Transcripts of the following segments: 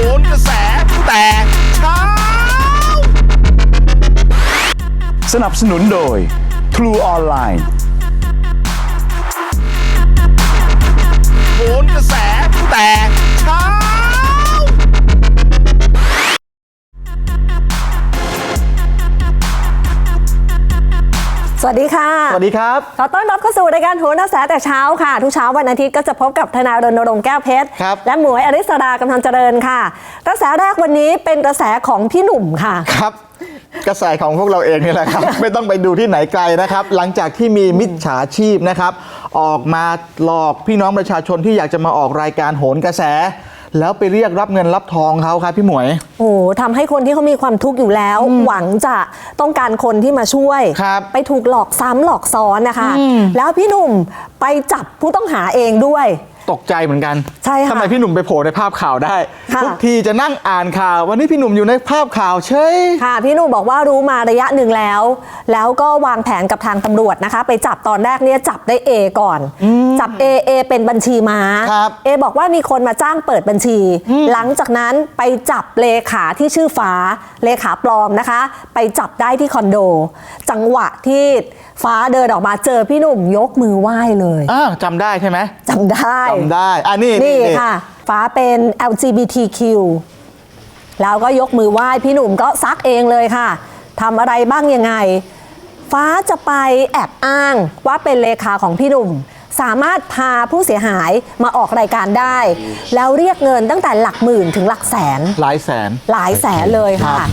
โหนกระแสแต่เช้า สนับสนุนโดย True Online โหนกระแสแต่ สวัสดีค่ะ สวัสดีครับ ขอต้อนรับเข้าสู่รายการโหนกระแสแต่เช้าค่ะ ทุกเช้าวันอาทิตย์ก็จะพบกับทนายรณรงค์แก้วเพชร ครับ และหมวยอริสรากำลังเจริญค่ะ กระแสแรกวันนี้เป็นกระแสของพี่หนุ่มค่ะ ครับ กระแสของพวกเราเองนี่แหละครับ ไม่ต้องไปดูที่ไหนไกลนะครับ หลังจากที่มีมิจฉาชีพนะครับ ออกมาหลอกพี่น้องประชาชนที่อยากจะมาออกรายการโหนกระแส แล้วไปเรียกรับเงินรับทองเขาครับพี่หมวย โอ้โหทำให้คนที่เขามีความทุกข์อยู่แล้ว หวังจะต้องการคนที่มาช่วย ครับไปถูกหลอกซ้ำหลอกซ้อนนะคะ แล้วพี่หนุ่มไปจับผู้ต้องหาเองด้วย ตกใจเหมือนกันใช่ค่ะทำไมพี่หนุ่มไปโผล่ในภาพข่าวได้ ค่ะ ทุกทีจะนั่งอ่านข่าว วันนี้พี่หนุ่มอยู่ในภาพข่าวเฉย ค่ะพี่หนุ่มบอกว่ารู้มาระยะหนึ่งแล้ว แล้วก็วางแผนกับทางตำรวจนะคะ ไปจับตอนแรกเนี่ยจับได้ A ก่อน จับ A A เป็นบัญชีม้าครับเอบอกว่ามีคนมาจ้างเปิดบัญชี หลังจากนั้นไปจับเลขาที่ชื่อฟ้าเลขาปลอมนะคะ ไปจับได้ที่คอนโด จังหวะที่ ฟ้าเดินออกมาเจอพี่หนุ่มยกมือไหว้เลยอ้าวจำได้ใช่ไหมจำได้จำได้อะนี่นี่ค่ะ ฟ้าเป็น LGBTQ แล้วก็ยกมือไหว้พี่หนุ่มก็ซักเองเลยค่ะทำอะไรบ้างยังไง ฟ้าจะไปแอบอ้างว่าเป็นเลขาของพี่หนุ่ม สามารถพาผู้เสียหายมาออกรายการได้ แล้วเรียกเงินตั้งแต่หลักหมื่นถึงหลักแสน หลายแสน หลายแสนเลยค่ะครับ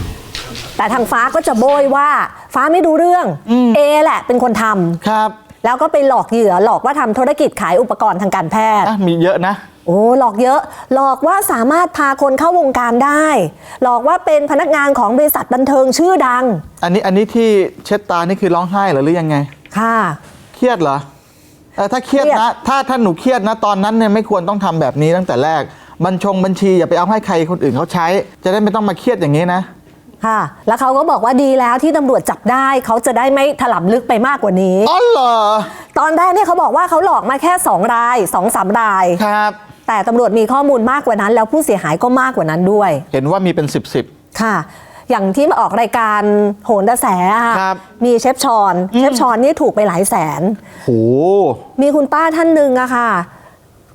แต่ทางฟ้าก็จะโบยว่าฟ้าไม่รู้เรื่องเอแหละเป็นคนทำครับ แล้วก็ไปหลอกเหยื่อหลอกว่าทำธุรกิจขายอุปกรณ์ทางการแพทย์อะมีเยอะนะโอ้หลอกเยอะ หลอกว่าสามารถพาคนเข้าวงการได้ หลอกว่าเป็นพนักงานของบริษัทบันเทิงชื่อดัง อันนี้อันนี้ที่เช็ดตานี่คือร้องไห้เหรอหรือยังไง ค่ะ เครียดเหรอเออถ้าเครียดเครียนะดถ้าถ้าหนูเครียดนะตอนนั้นเนี่ยไม่ควรต้องทำแบบนี้ตั้งแต่แรก บัญชงบัญชีอย่าไปเอาให้ใครคนอื่นเขาใช้ จะได้ไม่ต้องมาเครียดอย่างนี้นะ ค่ะ แล้วเขาก็บอกว่าดีแล้วที่ตำรวจจับได้เขาจะได้ไม่ถลำลึกไปมากกว่านี้ อ๋อเหรอ ตอนแรกเนี่ยเขาบอกว่าเขาหลอกมาแค่ 2 ราย2อสามราย ครับ แต่ตำรวจมีข้อมูลมากกว่านั้น แล้วผู้เสียหายก็มากกว่านั้นด้วย เห็นว่ามีเป็นสิบสิบ ค่ะ อย่างที่มาออกรายการโหนกระแสอะครับ มีเชฟชอน เชฟชอนนี่ถูกไปหลายแสน โห มีคุณป้าท่านหนึ่งอะค่ะ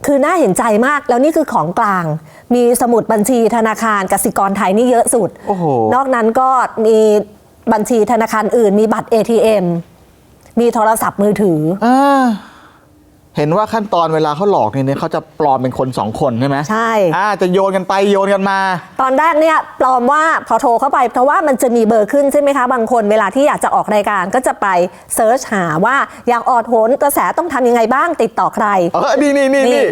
คือน่าเห็นใจมากแล้วนี่คือของกลาง มีสมุดบัญชีธนาคารกสิกรไทยนี่เยอะสุด โอ้โห นอกนั้นก็มีบัญชีธนาคารอื่น มีบัตร ATM มีโทรศัพท์มือถืออ่า เห็นว่าขั้นตอนเวลาเขาหลอกเนี่ยเขาจะปลอมเป็นคนสองคนใช่ไหมใช่อ่าจะโยนกันไปโยนกันมา ตอนแรกเนี่ยปลอมว่าพอโทรเข้าไป เพราะว่ามันจะมีเบอร์ขึ้นใช่ไหมคะบางคนเวลาที่อยากจะออกรายการก็จะไปเซิร์ชหาว่าอยากออดโหนกระแสต้องทำยังไงบ้างติดต่อใครเออนี่นี่นี่นี่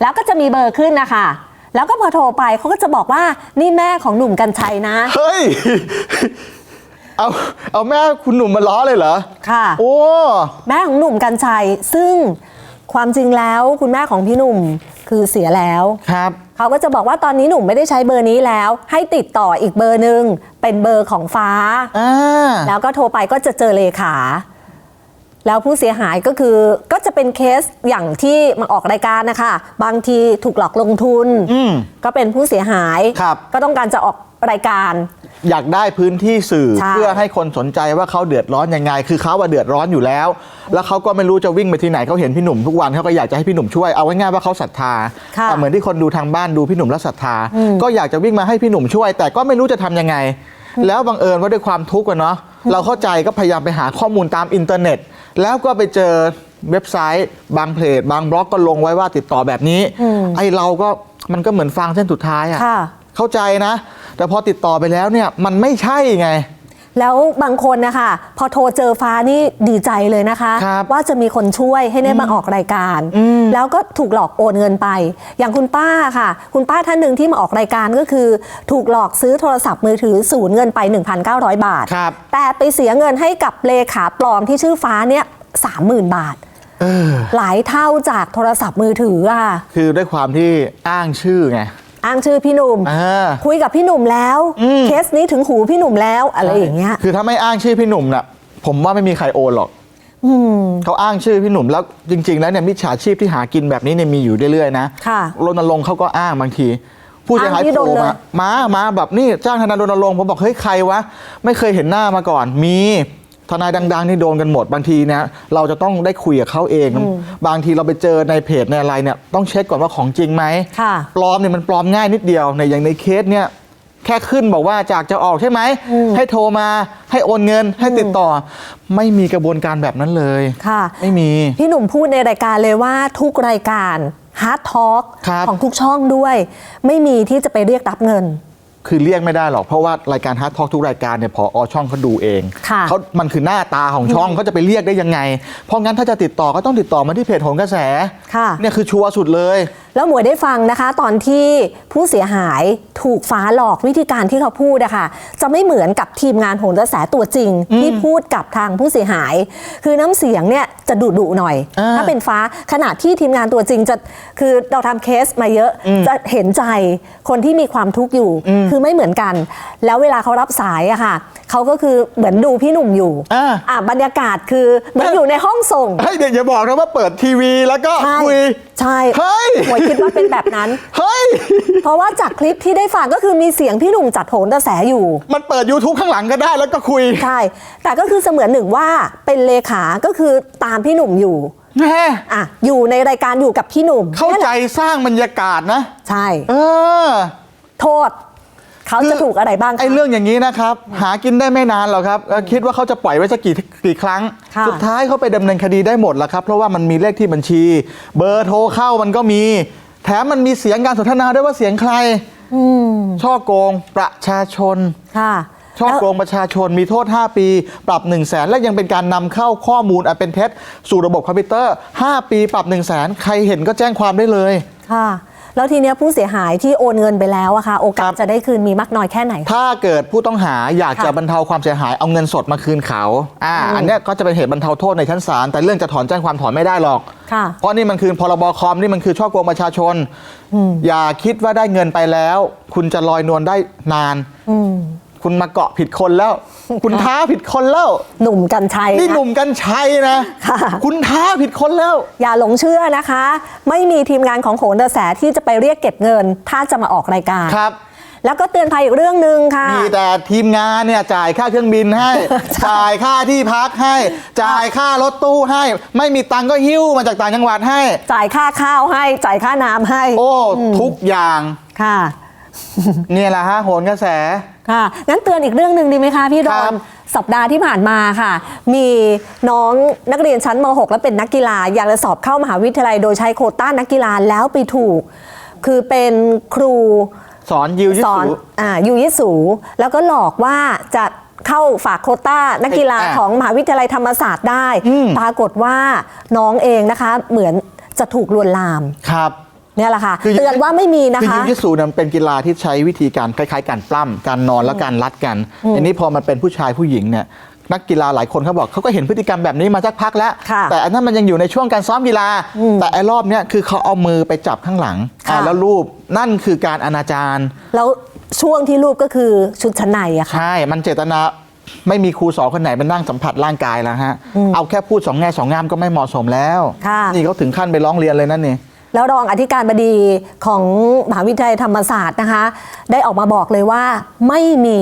แล้วก็จะมีเบอร์ขึ้นนะคะแล้วก็พอโทรไปเขาก็จะบอกว่านี่แม่ของหนุ่มกัญชัยนะเฮ้ยเอาเอาแม่คุณหนุ่มมาล้อเลยเหรอ ค่ะ โอ้ แม่ของหนุ่มกัญชัย ซึ่ง ความจริงแล้วคุณแม่ของพี่หนุ่มคือเสียแล้ว ครับ เขาก็จะบอกว่าตอนนี้หนุ่มไม่ได้ใช้เบอร์นี้แล้ว ให้ติดต่ออีกเบอร์หนึ่งเป็นเบอร์ของฟ้า อ่า แล้วก็โทรไปก็จะเจอเลขา แล้วผู้เสียหายก็คือก็จะเป็นเคสอย่างที่มาออกรายการนะคะ บางทีถูกหลอกลงทุน อืม ก็เป็นผู้เสียหาย ครับ ก็ต้องการจะออก รายการ อยากได้พื้นที่สื่อใช่ เพื่อให้คนสนใจว่าเขาเดือดร้อนยังไง คือเขาว่าเดือดร้อนอยู่แล้ว แล้วเขาก็ไม่รู้จะวิ่งไปที่ไหนเขาเห็นพี่หนุ่มทุกวันเขาก็อยากจะให้พี่หนุ่มช่วยเอาง่ายๆว่าเขาศรัทธาค่ะอะเหมือนที่คนดูทางบ้านดูพี่หนุ่มแล้วศรัทธา ก็อยากจะวิ่งมาให้พี่หนุ่มช่วย แต่ก็ไม่รู้จะทำยังไง แล้วบังเอิญว่าด้วยความทุกข์อะเนาะเราเข้าใจก็พยายามไปหาข้อมูลตามอินเทอร์เน็ต แล้วก็ไปเจอเว็บไซต์ บางเพจบางบล็อกก็ลงไว้ว่าติดต่อแบบนี้ ไอ้เราก็มันก็เหมือนฟางเส้นสุดท้ายอะ ค่ะ เข้าใจนะ แต่พอติดต่อไปแล้วเนี่ยมันไม่ใช่ไง แล้วบางคนนะคะพอโทรเจอฟ้านี่ดีใจเลยนะคะ ครับว่าจะมีคนช่วยให้ได้มาออกรายการแล้วก็ถูกหลอกโอนเงินไป อย่างคุณป้าค่ะ คุณป้าท่านหนึ่งที่มาออกรายการก็คือ ถูกหลอกซื้อโทรศัพท์มือถือศูนย์เงินไป 1,900 บาท ครับ แต่ไปเสียเงินให้กับเลขาปลอมที่ชื่อฟ้าเนี่ย30,000 บาท เออ หลายเท่าจากโทรศัพท์มือถืออะค่ะ คือด้วยความที่อ้างชื่อไง อ้างชื่อพี่หนุ่มอ่า คุยกับพี่หนุ่มแล้วเคสนี้ถึงหูพี่หนุ่มแล้วอะไรอย่างเงี้ย คือถ้าไม่อ้างชื่อพี่หนุ่มน่ะ ผมว่าไม่มีใครโอนหรอก อืม เขาอ้างชื่อพี่หนุ่มแล้วจริง ๆ แล้วเนี่ยมิจฉาชีพที่หากินแบบนี้เนี่ยมีอยู่เรื่อยๆนะค่ะรณรงค์เขาก็อ้างบางที ผู้เสียหายอ้างที่โผโดล่นเลย มามามาแบบนี่จ้างทนายรณรงค์ผมบอกเฮ้ยใครวะ ไม่เคยเห็นหน้ามาก่อนมี ทนายดัง ๆ นี่โดนกันหมดบางทีเนี่ยเราจะต้องได้คุยกับเขาเอง บางทีเราไปเจอในเพจในอะไรเนี่ยต้องเช็คก่อนว่าของจริงไหมค่ะปลอมเนี่ยมันปลอมง่ายนิดเดียวในอย่างในเคสเนี่ยแค่ขึ้นบอกว่าจากจะออกใช่ไหม ให้โทรมาให้โอนเงินให้ติดต่อ ไม่มีกระบวนการแบบนั้นเลยค่ะ ไม่มี พี่หนุ่มพูดในรายการเลยว่าทุกรายการฮาร์ดทอล์กครับของทุกช่องด้วย ไม่มีที่จะไปเรียกรับเงิน คือเรียกไม่ได้หรอก เพราะว่ารายการฮาร์ดทอ k ทุกรายการเนี่ยพออช่องเขาดูเองค่ะเขามันคือหน้าตาของช่องเขาจะไปเรียกได้ยังไง เพราะงั้นถ้าจะติดต่อก็ต้องติดต่อมาที่เพจโหนกระแสค่ะ เนี่ยคือชัวร์สุดเลยแล้วหมวยได้ฟังนะคะ ตอนที่ผู้เสียหายถูกฟ้าหลอกวิธีการที่เขาพูดอะค่ะจะไม่เหมือนกับทีมงานโหนกระแสตัวจริง ที่พูดกับทางผู้เสียหาย คือน้ำเสียงเนี่ยจะดุดุๆหน่อยอ่าถ้าเป็นฟ้าขณะที่ทีมงานตัวจริงจะคือเราทำเคสมาเยอะจะเห็นใจคนที่มีความทุกข์อยู่ คือไม่เหมือนกัน แล้วเวลาเขารับสายอะค่ะเขาก็คือเหมือนดูพี่หนุ่มอยู่อ่าอะบรรยากาศคือเหมือนอยู่ในห้องส่งเฮ้ยเดี๋ยวอย่าบอกนะว่าเปิดทีวีแล้วก็ใช่คุยใช่เฮ้ยหมวยคิดว่าเป็นแบบนั้น เฮ้ย เพราะว่าจากคลิปที่ได้ฟังก็คือมีเสียงพี่หนุ่มจัดโหนกระแสอยู่ มันเปิด YouTube ข้างหลังก็ได้แล้วก็คุย ใช่ แต่ก็คือเสมือนหนึ่งว่าเป็นเลขาก็คือตามพี่หนุ่มอยู่แม่อะอยู่ในรายการอยู่กับพี่หนุ่มเข้านี่แหใจละสร้างบรรยากาศนะ ใช่ เออ โทษ เขาจะถูกอะไรบ้างคะ ไอ้เรื่องอย่างนี้นะครับ หากินได้ไม่นานหรอกครับแล้วคิดว่าเขาจะปล่อยไว้สักกี่กี่ครั้ง ค่ะสุดท้ายเขาไปดำเนินคดีได้หมดแล้วครับ เพราะว่ามันมีเลขที่บัญชี เบอร์โทรเข้ามันก็มี แถมมันมีเสียงการสนทนาด้วยว่าเสียงใครช่อโกงประชาชน ค่ะช่อแล้ว โกงประชาชนมีโทษ 5 ปี ปรับ 1 0 0 0 0แสนและยังเป็นการนำเข้าข้อมูลอันเป็นเท็จสู่ระบบคอมพิวเตอร์ 5 ปีปรับ 1 0 0 0 0แสนใครเห็นก็แจ้งความได้เลย ค่ะ แล้วทีเนี้ยผู้เสียหายที่โอนเงินไปแล้วอะค่ะ โอกาคสรับจะได้คืนมีมากน้อยแค่ไหนคะถ้าเกิดผู้ต้องหาอยากจะค่ะบรรเทาความเสียหายเอาเงินสดมาคืนเขาอ่าอันเนี้ยก็จะเป็นเหตุบรรเทาโทษในชั้นศาลแต่เรื่องจะถอนแจ้งความถอนไม่ได้หรอก ค่ะ เพราะนี่มันคือพรบคอมนี่มันคือช่อโกงประชาชน อย่าคิดว่าได้เงินไปแล้ว คุณจะลอยนวลได้นานอืม คุณมาเกาะผิดคนแล้ว คุณท้าผิดคนแล้ว หนุ่มกัญชัยนี่นะหนุ่มกัญชัยนะค่ะคุณท้าผิดคนแล้ว อย่าหลงเชื่อนะคะ ไม่มีทีมงานของโหนกระแสที่จะไปเรียกเก็บเงิน ถ้าจะมาออกรายการ ครับ แล้วก็เตือนภัยอีกเรื่องหนึ่งค่ะ มีแต่ทีมงานเนี่ยจ่ายค่าเครื่องบินให้ จ่ายค่าที่พักให้ จ่ายค่ารถตู้ให้ ไม่มีตังค์ก็หิ้วมาจากต่างจังหวัดให้ จ่ายค่าข้าวให้ จ่ายค่าน้ำให้ โอ้ ทุกอย่างค่ะ เนี่ยแหละฮะโหนกระแส ค่ะงั้นเตือนอีกเรื่องหนึ่งดีไหมคะพี่ดคอรันบ สัปดาห์ที่ผ่านมาค่ะ มีน้องนักเรียนชั้นม .6 และเป็นนักกีฬาอยากจะสอบเข้ามหาวิทยาลัยโดยใช้โควต้านักกีฬาแล้วไปถูก คือเป็นครู สอนยิวยิสอนสุอ่ายูยิสูแล้วก็หลอกว่าจะเข้าฝากโควต้านักกีฬาอ่าของมหาวิทยาลัยธรรมศาสตร์ได้อืมปรากฏว่าน้องเองนะคะเหมือนจะถูกลวนลาม ครับ เนี่ยแหละค่ะคือเตือนว่าไม่มีนะคือคะยิวยิสูเนี่ยเป็นกีฬาที่ใช้วิธีการคล้ายๆการปล้ำการนอนและการรัดกันอันนี้พอมันเป็นผู้ชายผู้หญิงเนี่ยนักกีฬาหลายคนเขาบอกเขาก็เห็นพฤติกรรมแบบนี้มาสักพักแล้วค่ะแต่อันนั้นมันยังอยู่ในช่วงการซ้อมกีฬา แต่ไอ้รอบเนี้ยคือเขาเอามือไปจับข้างหลังค่ะอ่าแล้วรูปนั่นคือการอนาจารแล้วช่วงที่รูปก็คือชุดชั้นในอะค่ะใช่มันเจตนาไม่มีครูสอนคนไหนเป็นนั่งสัมผัสร่างกายแล้วฮะเอาแค่พูดสองแง่สองงามก็ไม่เหมาะสมแล้วค่ะนี่เขาถึงขั้นไปร้องเรียนเลยนั่นนี่ แล้วรองอธิการบดีของมหาวิทยาลัยธรรมศาสตร์นะคะ ได้ออกมาบอกเลยว่าไม่มี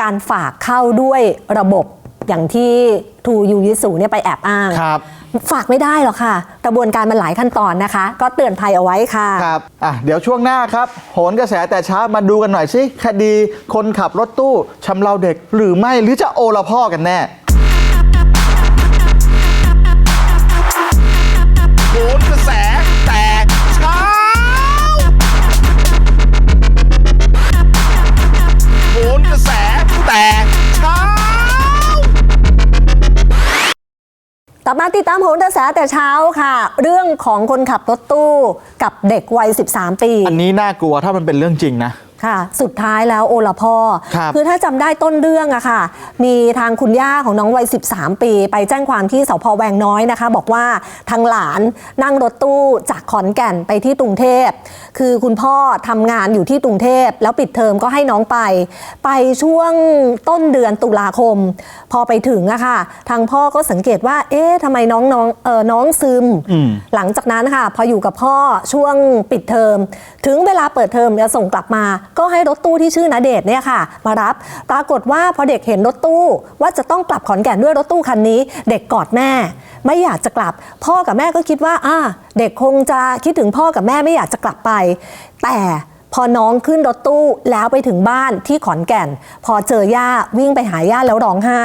การฝากเข้าด้วยระบบอย่างที่ทูยูยิสูเนี่ยไปแอบอ้าง ครับ ฝากไม่ได้หรอกค่ะ กระบวนการมันหลายขั้นตอนนะคะ ก็เตือนภัยเอาไว้ค่ะ ครับอะเดี๋ยวช่วงหน้าครับ โหนกระแสแต่เช้ามาดูกันหน่อยสิคดีคนขับรถตู้ชำเราเด็กหรือไม่หรือจะโอละพ่อกันแน่ ต่อมาติดตามโหนกระแสแต่เช้าค่ะ เรื่องของคนขับรถตู้กับเด็กวัย 13 ปี อันนี้น่ากลัวถ้ามันเป็นเรื่องจริงนะ ค่ะ สุดท้ายแล้วโอละพ่อครับอถ้าจำได้ต้นเรื่องอะค่ะ มีทางคุณย่าของน้องวัย 13 ปี ไปแจ้งความที่สพแวงน้อยนะคะ บอกว่าทางหลานนั่งรถตู้จากขอนแก่นไปที่กรุงเทพ คือคุณพ่อทำงานอยู่ที่กรุงเทพ แล้วปิดเทอมก็ให้น้องไป ไปช่วงต้นเดือนตุลาคม พอไปถึงอะค่ะ ทางพ่อก็สังเกตว่า เอ๊ะทำไมน้องน้องเออน้องซึมหลังจากนั้นค่ะ พออยู่กับพ่อช่วงปิดเทอม ถึงเวลาเปิดเทอมจะส่งกลับมา ก็ให้รถตู้ที่ชื่อนาเดชเนี่ยค่ะ มารับ ปรากฏว่าพอเด็กเห็นรถตู้ว่าจะต้องกลับขอนแก่นด้วยรถตู้คันนี้ เด็กกอดแม่ ไม่อยากจะกลับ พ่อกับแม่ก็คิดว่าอ่าเด็กคงจะคิดถึงพ่อกับแม่ไม่อยากจะกลับไป แต่ พอน้องขึ้นรถตู้แล้วไปถึงบ้านที่ขอนแก่น พอเจอย่าวิ่งไปหาย่าแล้วร้องไห้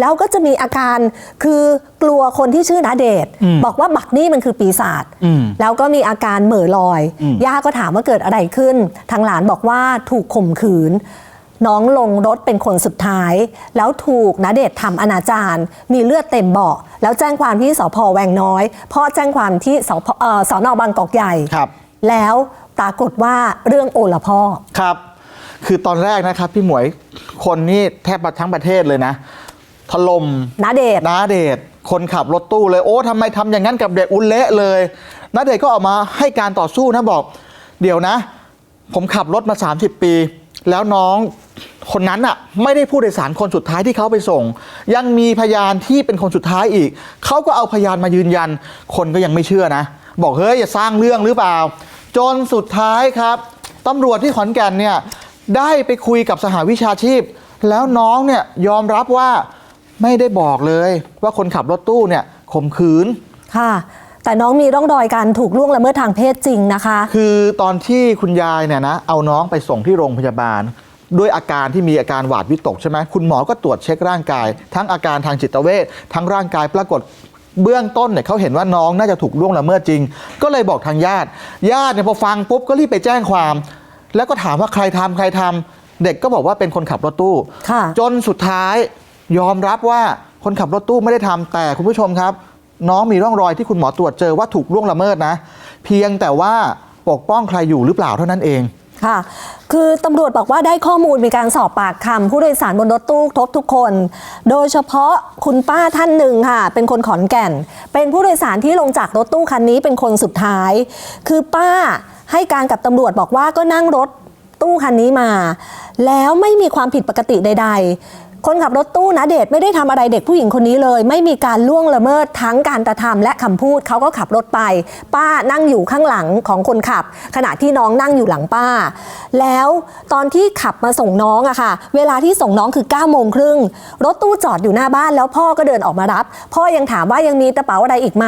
แล้วก็จะมีอาการคือกลัวคนที่ชื่อนาเดชน์บอกว่าบักนี่มันคือปีศาจอืมแล้วก็มีอาการเหม่อลอย ย่าก็ถามว่าเกิดอะไรขึ้น ทางหลานบอกว่าถูกข่มขืน น้องลงรถเป็นคนสุดท้าย แล้วถูกนาเดชน์ทำอนาจารมีเลือดเต็มเบาะแล้วแจ้งความที่สพแวงน้อยพ่อแจ้งความที่สพเอ่อสอนอบางกอกใหญ่ครับแล้ว ปรากฏว่าเรื่องโอละพ่อ ครับ คือตอนแรกนะครับพี่หมวยคนนี่แทบทั้งประเทศเลยนะถล่มนาเดชน์นาเดชน์คนขับรถตู้เลยโอ้ทำไมทำอย่างนั้นกับเด็กอุนเละเลยนาเดชน์ก็ออกมาให้การต่อสู้นะบอก เดี๋ยวนะ ผมขับรถมา 30 ปี แล้วน้องคนนั้นอะไม่ได้ผู้โดยสารคนสุดท้ายที่เขาไปส่ง ยังมีพยานที่เป็นคนสุดท้ายอีก เขาก็เอาพยานมายืนยัน คนก็ยังไม่เชื่อนะ บอกเฮ้ยอย่าสร้างเรื่องหรือเปล่า จนสุดท้ายครับตำรวจที่ขอนแก่นเนี่ยได้ไปคุยกับสหวิชาชีพ แล้วน้องเนี่ยยอมรับว่าไม่ได้บอกเลยว่าคนขับรถตู้เนี่ยข่มขืน ค่ะ แต่น้องมีร่องรอยการถูกล่วงละเมิดทางเพศจริงนะคะ คือตอนที่คุณยายเนี่ยนะเอาน้องไปส่งที่โรงพยาบาล ด้วยอาการที่มีอาการหวาดวิตกใช่ไหมคุณหมอก็ตรวจเช็คร่างกาย ทั้งอาการทางจิตเวชทั้งร่างกายปรากฏ เบื้องต้นเนี่ยเขาเห็นว่าน้องน่าจะถูกล่วงละเมิดจริง ก็เลยบอกทางญาติ ญาติเนี่ยพอฟังปุ๊บก็รีบไปแจ้งความ แล้วก็ถามว่าใครทำใครทำเด็กก็บอกว่าเป็นคนขับรถตู้ค่ะจนสุดท้ายยอมรับว่าคนขับรถตู้ไม่ได้ทำแต่คุณผู้ชมครับ น้องมีร่องรอยที่คุณหมอตรวจเจอว่าถูกล่วงละเมิดนะ เพียงแต่ว่าปกป้องใครอยู่หรือเปล่าเท่านั้นเอง ค่ะ คือตำรวจบอกว่าได้ข้อมูลมีการสอบปากคำผู้โดยสารบนรถตู้ทบทุกคน โดยเฉพาะคุณป้าท่านหนึ่งค่ะ เป็นคนขอนแก่น เป็นผู้โดยสารที่ลงจากรถตู้คันนี้เป็นคนสุดท้าย คือป้าให้การกับตำรวจบอกว่าก็นั่งรถตู้คันนี้มา แล้วไม่มีความผิดปกติใด ๆ คนขับรถตู้นะเดชไม่ได้ทำอะไรเด็กผู้หญิงคนนี้เลย ไม่มีการล่วงละเมิดทั้งการกระทำและคำพูดเขาก็ขับรถไป ป้านั่งอยู่ข้างหลังของคนขับ ขณะที่น้องนั่งอยู่หลังป้า แล้วตอนที่ขับมาส่งน้องอะค่ะ เวลาที่ส่งน้องคือ9ก้าโมงครึ่งรถตู้จอดอยู่หน้าบ้านแล้วพ่อก็เดินออกมารับ พ่อยังถามว่ายังมีกระเป๋าอะไรอีกไหม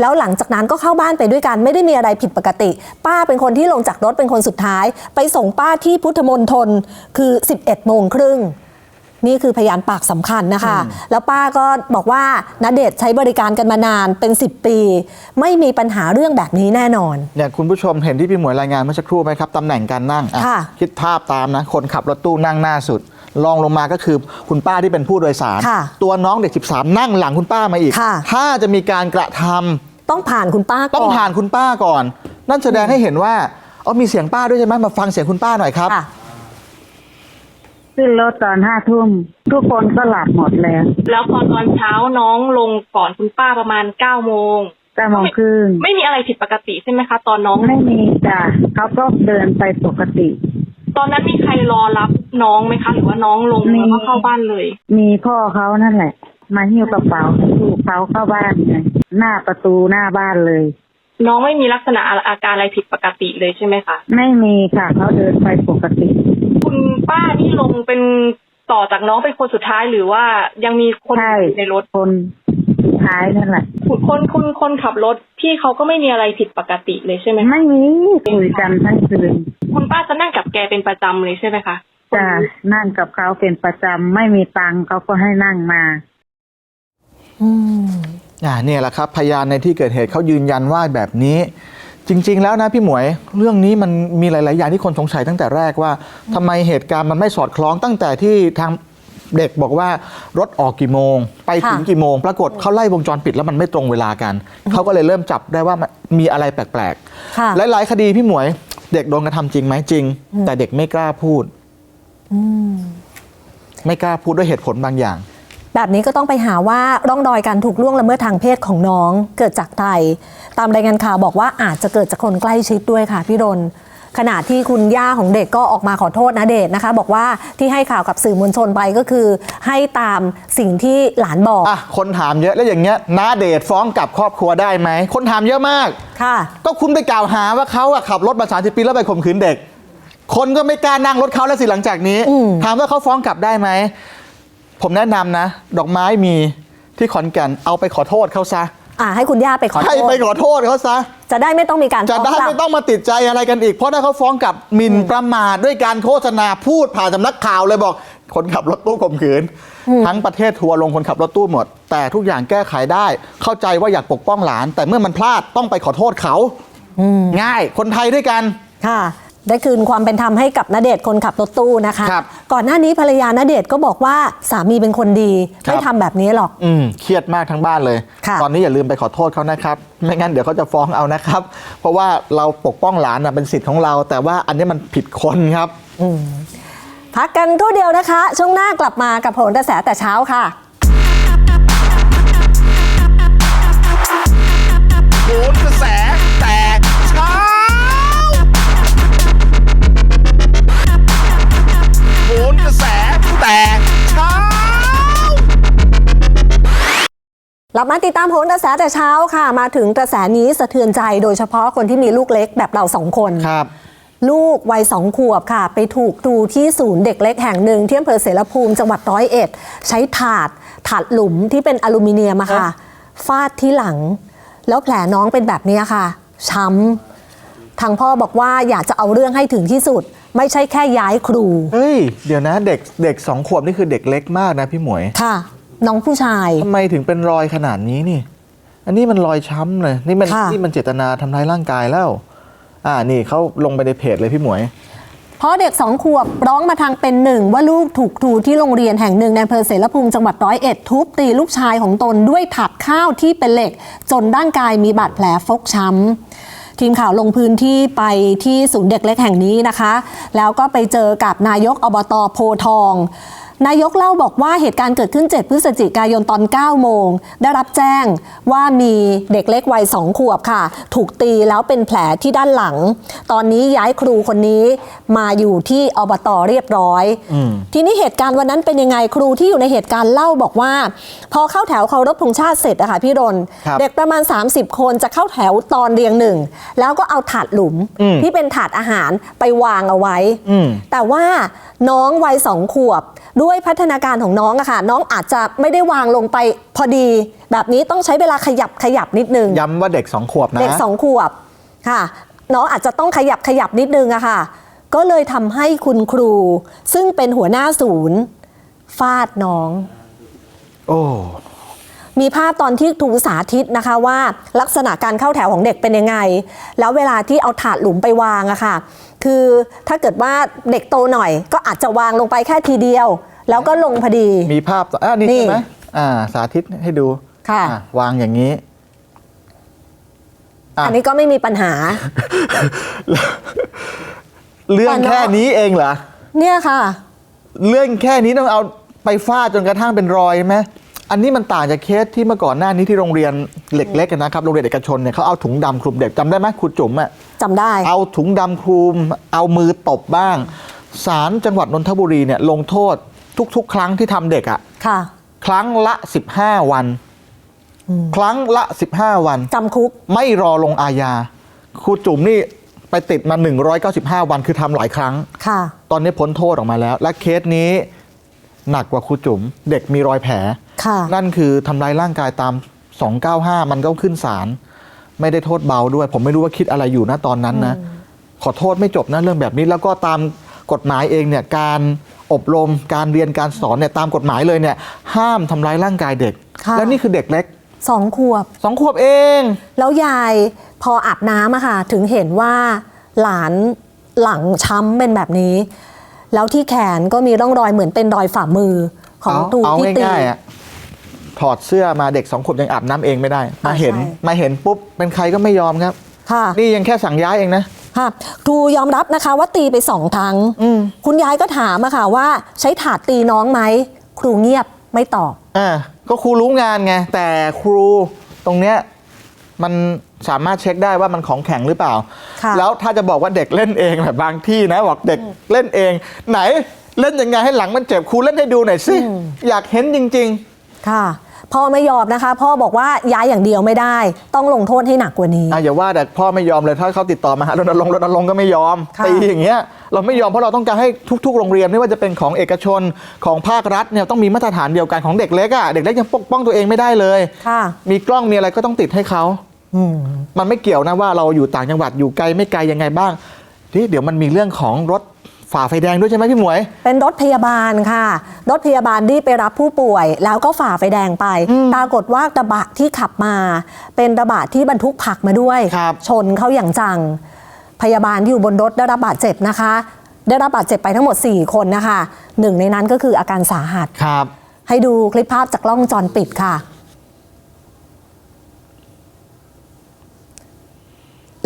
แล้วหลังจากนั้นก็เข้าบ้านไปด้วยกันไม่ได้มีอะไรผิดปกติ ป้าเป็นคนที่ลงจากรถเป็นคนสุดท้าย ไปส่งป้าที่พุทธมณฑลคือ 11โมงครึ่ง นี่คือพยานปากสำคัญนะคะ แล้วป้าก็บอกว่าณเดชน์ใช้บริการกันมานานเป็น 10 ปี ไม่มีปัญหาเรื่องแบบนี้แน่นอนเนี่ยคุณผู้ชมเห็นที่พี่หมวยรายงานเมื่อสักครู่ไหมครับตำแหน่งการนั่งอะค่ะคิดภาพตามนะ คนขับรถตู้นั่งหน้าสุดลองลงมาก็คือคุณป้าที่เป็นผู้โดยสารค่ะตัวน้องเด็ก 13 นั่งหลังคุณป้ามาอีกค่ะถ้าจะมีการกระทำต้องผ่านคุณป้าก่อนต้องผ่านคุณป้าก่อน นั่นแสดงให้เห็นว่าอ๋อมีเสียงป้าด้วยใช่ไหมมาฟังเสียงคุณป้าหน่อยครับค่ะ ขึ้นรถตอนห้าทุ่มทุกคนก็หลับหมดแล้ว แล้วพอตอนเช้าน้องลงก่อนคุณป้าประมาณเก้าโมงเก้าโมงครึ่งไม่มีอะไรผิดปกติใช่ไหมคะ ตอนน้องไม่มีจ้ะเขาก็เดินไปปกติ ตอนนั้นมีใครรอรับน้องไหมคะ หรือว่าน้องลงมีแล้วก็เข้าบ้านเลย มีพ่อเขานั่นแหละ มาหิ้วกระเป๋าลูกเขาเข้าบ้านไงหน้าประตูหน้าบ้านเลย น้องไม่มีลักษณะอาการอะไรผิดปกติเลยใช่ไหมคะ ไม่มีค่ะเขาเดินไปปกติ คุณ ป้านี่ลงเป็นต่อจากน้องเป็นคนสุดท้ายหรือว่ายังมีคนใช่ อยู่ในรถ คนสุดท้ายนั่นแหละ คนคนคนขับรถพี่เขาก็ไม่มีอะไรผิดปกติเลยใช่ไหมคะไม่มีคุยกันทั้งคืนคุณป้าจะนั่งกับแกเป็นประจำเลยใช่ไหมคะจ้ะนั่งกับเขาเป็นประจำไม่มีตังค์เขาก็ให้นั่งมา อืม อ่าเนี่ยแหละครับ พยานในที่เกิดเหตุเขายืนยันว่าแบบนี้ จริง ๆ แล้วนะพี่หมวย เรื่องนี้มันมีหลาย ๆ อย่างที่คนสงสัยตั้งแต่แรกว่าทำไมเหตุการณ์มันไม่สอดคล้องตั้งแต่ที่ทางเด็กบอกว่ารถออกกี่โมง ไปถึงค่ะ กี่โมง ปรากฏเขาไล่วงจรปิดแล้วมันไม่ตรงเวลากัน เขาก็เลยเริ่มจับได้ว่ามันมีอะไรแปลกค่ะๆหลาย ๆ คดีพี่หมวย เด็กโดนกระทำจริงไหมจริง แต่เด็กไม่กล้าพูด ไม่กล้าพูดด้วยเหตุผลบางอย่าง แบบนี้ก็ต้องไปหาว่าร่องรอยการถูกล่วงละเมิดทางเพศของน้องเกิดจากใครตามรายงานข่าวบอกว่าอาจจะเกิดจากคนใกล้ชิดด้วยค่ะพี่รนขณะที่คุณย่าของเด็กก็ออกมาขอโทษนะเดชน์นะคะ บอกว่าที่ให้ข่าวกับสื่อมวลชนไปก็คือ ให้ตามสิ่งที่หลานบอกอะคนถามเยอะแล้วอย่างเงี้ยน้าเดชฟ้องกลับครอบครัวได้ไหมคนถามเยอะมาก ค่ะ ก็คุณไปกล่าวหาว่าเขาอะขับรถมาสามสิบปีแล้วไปข่มขืนเด็ก คนก็ไม่กล้านั่งรถเขาแล้วสิหลังจากนี้อืมถามว่าเขาฟ้องกลับได้ไหม ผมแนะนำนะ ดอกไม้มีที่ขอนแก่นเอาไปขอโทษเขาซะอ่าให้คุณย่าไปขอโทให้ษไปขอโทษเขาซะ จะได้ไม่ต้องมีการจะได้ฟ้กลับ ไม่ต้องมาติดใจอะไรกันอีก เพราะถ้าเขาฟ้องกลับหมิ่นประมาทด้วยการโฆษณาพูดผ่านสำนักข่าวเลยบอก คนขับรถตู้ข่มขืน ทั้งประเทศทัวร์ลงคนขับรถตู้หมด แต่ทุกอย่างแก้ไขได้ เข้าใจว่าอยากปกป้องหลาน แต่เมื่อมันพลาดต้องไปขอโทษเขาง่ายคนไทยด้วยกัน ค่ะ ได้คืนความเป็นธรรมให้กับณเดชน์คนขับรถตู้นะคะ ครับก่อนหน้านี้ภรรยาณเดชน์ก็บอกว่าสามีเป็นคนดี ครับ ไม่ทำแบบนี้หรอก อืมเครียดมากทั้งบ้านเลย ค่ะ ตอนนี้อย่าลืมไปขอโทษเขานะครับ ไม่งั้นเดี๋ยวเขาจะฟ้องเอานะครับ เพราะว่าเราปกป้องหลานนะเป็นสิทธิ์ของเรา แต่ว่าอันนี้มันผิดคนครับ พักกันครู่เดียวนะคะ ช่วงหน้ากลับมากับโหนกระแสแต่เช้าค่ะ โหนกระแส กลับมาติดตามโหนกระแสแต่เช้าค่ะ มาถึงกระแสนี้สะเทือนใจโดยเฉพาะคนที่มีลูกเล็กแบบเราสองคนครับ ลูกวัยสองขวบค่ะ ไปถูกครูที่ศูนย์เด็กเล็กแห่งหนึ่งที่อำเภอเสรภูมิจังหวัดร้อยเอ็ด ใช้ถาดถาดหลุมที่เป็นอลูมิเนียมอะค่ะ ฟาดที่หลัง แล้วแผลน้องเป็นแบบนี้ค่ะ ช้ำทางพ่อบอกว่าอยากจะเอาเรื่องให้ถึงที่สุด ไม่ใช่แค่ย้ายครู เฮ้ย เดี๋ยวนะเด็กเด็กสองขวบนี่คือเด็กเล็กมากนะพี่หมวย ค่ะ น้องผู้ชาย ทำไมถึงเป็นรอยขนาดนี้นี่ อันนี้มันรอยช้ำเลยนี่มันค่ะ นี่มันเจตนาทำร้ายร่างกายแล้ว อ่านี่เขาลงไปในเพจเลยพี่หมวย เพราะเด็กสองขวบร้องมาทางเป็นหนึ่งว่าลูกถูกครูที่โรงเรียนแห่งหนึ่งในอำเภอเสรภูมิจังหวัดร้อยเอ็ดทุบตีลูกชายของตนด้วยถัดข้าวที่เป็นเหล็ก จนร่างกายมีบาดแผลฟกช้ำ ทีมข่าวลงพื้นที่ไปที่ศูนย์เด็กเล็กแห่งนี้นะคะ แล้วก็ไปเจอกับนายกอบตโพทอง นายกเล่าบอกว่าเหตุการณ์เกิดขึ้น 7 พฤศจิกายนตอน 9 โมง ได้รับแจ้งว่ามีเด็กเล็กวัย 2 ขวบค่ะ ถูกตีแล้วเป็นแผลที่ด้านหลัง ตอนนี้ย้ายครูคนนี้มาอยู่ที่อบตเรียบร้อย ทีนี้เหตุการณ์วันนั้นเป็นยังไงครูที่อยู่ในเหตุการณ์เล่าบอกว่า พอเข้าแถวเคารพธงชาติเสร็จอะค่ะพี่รนครับเด็กประมาณ 30 คนจะเข้าแถวตอนเรียงหนึ่งแล้วก็เอาถาดหลุมอืมที่เป็นถาดอาหารไปวางเอาไว้อืมแต่ว่าน้องวัยสองขวบ ด้วยพัฒนาการของน้องอะค่ะ น้องอาจจะไม่ได้วางลงไปพอดี แบบนี้ต้องใช้เวลาขยับขยับนิดนึง ย้ำว่าเด็กสองขวบนะ เด็กสองขวบค่ะ น้องอาจจะต้องขยับขยับนิดนึงอะค่ะ ก็เลยทำให้คุณครู ซึ่งเป็นหัวหน้าศูนย์ฟาดน้อง โอ้ มีภาพตอนที่ครูสาธิตนะคะว่า ลักษณะการเข้าแถวของเด็กเป็นยังไง แล้วเวลาที่เอาถาดหลุมไปวางอะค่ะ คือถ้าเกิดว่าเด็กโตหน่อย ก็อาจจะวางลงไปแค่ทีเดียว แล้วก็ลงพอดี มีภาพต่ออ่านี่นี่ ใช่ไหมอ่า สาธิตให้ดูค่ะ อ่วางอย่างนี้ อะ อันนี้ก็ไม่มีปัญหา เรื่องแค่นี้เองเหรอเนี่ยค่ะ เรื่องแค่นี้ต้องเอาไปฟาดจนกระทั่งเป็นรอยไหม อันนี้มันต่างจากเคสที่เมื่อก่อนหน้านี้ที่โรงเรียนเหล็กเล็กนะครับโรงเรียนเอกชนเนี่ยเขาเอาถุงดำคลุมเด็กจำได้ไหมครูจุ๋มอะ จำได้ เอาถุงดำคลุม เอามือตบบ้างศาลจังหวัดนนทบุรีเนี่ยลงโทษทุก ๆ ครั้งที่ทำเด็กอะค่ะครั้งละ 15 วัน ครั้งละ 15 วัน จำคุก ไม่รอลงอาญาครูจุ๋มนี่ไปติดมา 195 วันคือทำหลายครั้ง ค่ะ ตอนนี้พ้นโทษออกมาแล้ว และเคสนี้หนักกว่าครูจุ๋มเด็กมีรอยแผล ค่ะ นั่นคือทำร้ายร่างกายตาม 295 มันก็ขึ้นศาลไม่ได้โทษเบาด้วย ผมไม่รู้ว่าคิดอะไรอยู่นะตอนนั้นนะ ขอโทษไม่จบนะเรื่องแบบนี้ แล้วก็ตามกฎหมายเองเนี่ยการอบรมการเรียนการสอนเนี่ยตามกฎหมายเลยเนี่ย ห้ามทำร้ายร่างกายเด็กค่ะและนี่คือเด็กเล็กสองขวบสองขวบเอง แล้วยายพออาบน้ำอะค่ะ ถึงเห็นว่าหลานหลังช้ำเป็นแบบนี้ แล้วที่แขนก็มีร่องรอยเหมือนเป็นรอยฝ่ามือของเอาตูเอาที่ตีง่ายๆอะ ถอดเสื้อมาเด็กสองขวบยังอาบน้ำเองไม่ได้ มาเห็นใช่ มาเห็นปุ๊บเป็นใครก็ไม่ยอมครับ ค่ะ นี่ยังแค่สั่งย้ายเองนะ ค่ะครูยอมรับนะคะว่าตีไปสองครั้งคุณยายก็ถามอะค่ะว่าใช้ถาดตีน้องไหม ครูเงียบไม่ตอบ อ่าก็ครูรู้งานไง แต่ครูตรงเนี้ยมันสามารถเช็คได้ว่ามันของแข็งหรือเปล่า ค่ะ แล้วถ้าจะบอกว่าเด็กเล่นเองแบบบางที่นะ บอกเด็กเล่นเอง ไหนเล่นยังไงให้หลังมันเจ็บครูเล่นให้ดูหน่อยสิ อยากเห็นจริง ค่ะพ่อไม่ยอมนะคะ พ่อบอกว่าย้ายอย่างเดียวไม่ได้ ต้องลงโทษให้หนักกว่านี้ๆอะอย่าว่าแต่พ่อไม่ยอมเลยถ้าเขาติดต่อมาหารณรงค์รณรงค์ก็ไม่ยอมค่ะตีอย่างเงี้ยเราไม่ยอมเพราะเราต้องการให้ทุก ๆ โรงเรียนไม่ว่าจะเป็นของเอกชนของภาครัฐเนี่ยต้องมีมาตรฐานเดียวกันของเด็กเล็กอะเด็กเล็กยังปกป้องตัวเองไม่ได้เลยค่ะมีกล้องมีอะไรก็ต้องติดให้เขาอืมมันไม่เกี่ยวนะว่าเราอยู่ต่างจังหวัดอยู่ไกลไม่ไกลยังไงบ้างนี่เดี๋ยวมันมีเรื่องของรถ ฝ่าไฟแดงด้วยใช่ไหมพี่หมวย เป็นรถพยาบาลค่ะ รถพยาบาลที่ไปรับผู้ป่วย แล้วก็ฝ่าไฟแดงไป ปรากฏว่ากระบะที่ขับมา เป็นกระบะที่บรรทุกผักมาด้วย ครับชนเขาอย่างจัง พยาบาลที่อยู่บนรถได้รับบาดเจ็บนะคะ ได้รับบาดเจ็บไปทั้งหมด 4 คนนะคะหนึ่งในนั้นก็คืออาการสาหัส ครับ ให้ดูคลิปภาพจากกล้องวงจรปิดค่ะ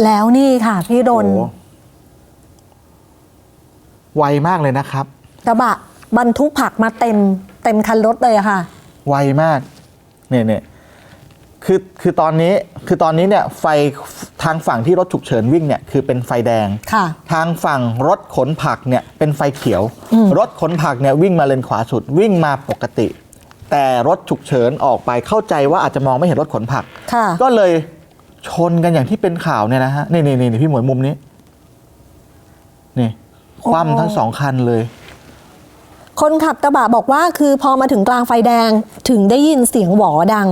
แล้วนี่ค่ะพี่ดน โอ้ ไวมากเลยนะครับ กระบะบรรทุกผักมาเต็มเต็มคันรถเลยอะค่ะ ไวมากเนี่ยเนี่ยคือคือตอนนี้คือตอนนี้เนี่ยไฟทางฝั่งที่รถฉุกเฉินวิ่งเนี่ยคือเป็นไฟแดง ค่ะ ทางฝั่งรถขนผักเนี่ยเป็นไฟเขียวรถขนผักเนี่ยวิ่งมาเลนขวาสุดวิ่งมาปกติ แต่รถฉุกเฉินออกไปเข้าใจว่าอาจจะมองไม่เห็นรถขนผัก ค่ะ ก็เลยชนกันอย่างที่เป็นข่าวเนี่ยนะฮะ นี่นี่นี่พี่หมวยมุมนี้ นี่ คว่ำทั้งสองคันเลย คนขับกระบะบอกว่าคือพอมาถึงกลางไฟแดงถึงได้ยินเสียงหวอดัง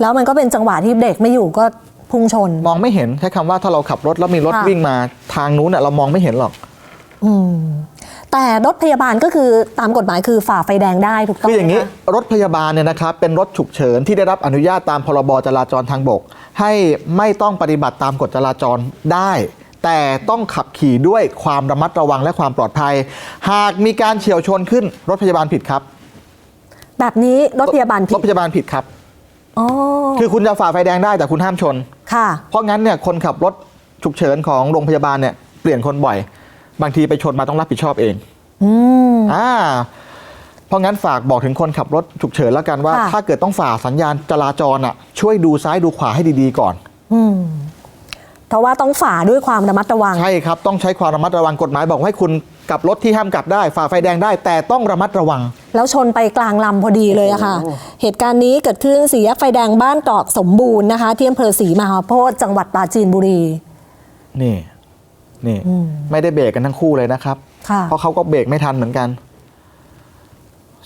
แล้วมันก็เป็นจังหวะที่เบรกไม่อยู่ก็พุ่งชน มองไม่เห็นใช้คำว่าถ้าเราขับรถแล้วมีรถค่ะ วิ่งมาทางนู้นน่ะเรามองไม่เห็นหรอก อืมแต่รถพยาบาลก็คือตามกฎหมายคือฝ่าไฟแดงได้ถูกต้องคืออย่างนี้นี้ รถพยาบาลเนี่ยนะครับเป็นรถฉุกเฉินที่ได้รับอนุญาตตามพรบจราจรทางบก ให้ไม่ต้องปฏิบัติตามกฎจราจรได้ แต่ต้องขับขี่ด้วยความระมัดระวังและความปลอดภัย หากมีการเฉียวชนขึ้นรถพยาบาลผิดครับ แบบนี้รถพยาบาลผิรดถพยาบาลผิดครับ อ๋อคือคุณจะฝ่าไฟแดงได้แต่คุณห้ามชน ค่ะ เพราะงั้นเนี่ยคนขับรถฉุกเฉินของโรงพยาบาลเนี่ยเปลี่ยนคนบ่อย บางทีไปชนมาต้องรับผิดชอบเองอืม อ่าเพราะงั้นฝากบอกถึงคนขับรถฉุกเฉินแล้วกันว่า ค่ะ ถ้าเกิดต้องฝ่าสัญญาณจราจรอะช่วยดูซ้ายดูขวาให้ดีๆก่อน อืม เพราะว่าต้องฝ่าด้วยความระมัดระวัง ใช่ครับ ต้องใช้ความระมัดระวังกฎหมายบอกให้คุณกลับรถที่ห้ามกลับได้ ฝ่าไฟแดงได้ แต่ต้องระมัดระวัง แล้วชนไปกลางลำพอดีเลยอะค่ะ เหตุการณ์นี้เกิดขึ้นสี่แยกไฟแดงบ้านตรอกสมบูรณ์นะคะที่อำเภอศรีมหาโพธิ์จังหวัดปราจีนบุรี นี่ นี่ไม่ได้เบรกกันทั้งคู่เลยนะครับ ค่ะ เพราะเขาก็เบรกไม่ทันเหมือนกัน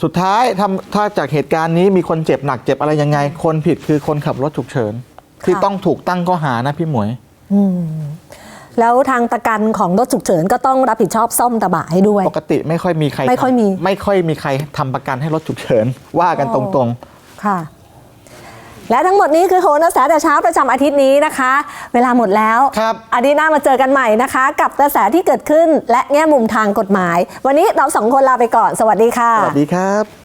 สุดท้ายทำถ้าจากเหตุการณ์นี้มีคนเจ็บหนักเจ็บอะไรยังไง คนผิดคือคนขับรถฉุกเฉิน ที่ต้องถูกตั้งข้อหานะพี่หมวยอืม แล้วทางประกันของรถฉุกเฉินก็ต้องรับผิดชอบซ่อมกระบะให้ด้วย ปกติไม่ค่อยมีใครไม่ค่อยมีทำไม่ค่อยมีใครทำประกันให้รถฉุกเฉิน ว่ากันตรงค่ะ และทั้งหมดนี้คือโหนกระแสแต่เช้าประจำอาทิตย์นี้นะคะ เวลาหมดแล้วครับอาทิตย์หน้ามาเจอกันใหม่นะคะ กับกระแสที่เกิดขึ้นและแง่มุมทางกฎหมาย วันนี้เราสองคนลาไปก่อน สวัสดีค่ะๆสวัสดีครับ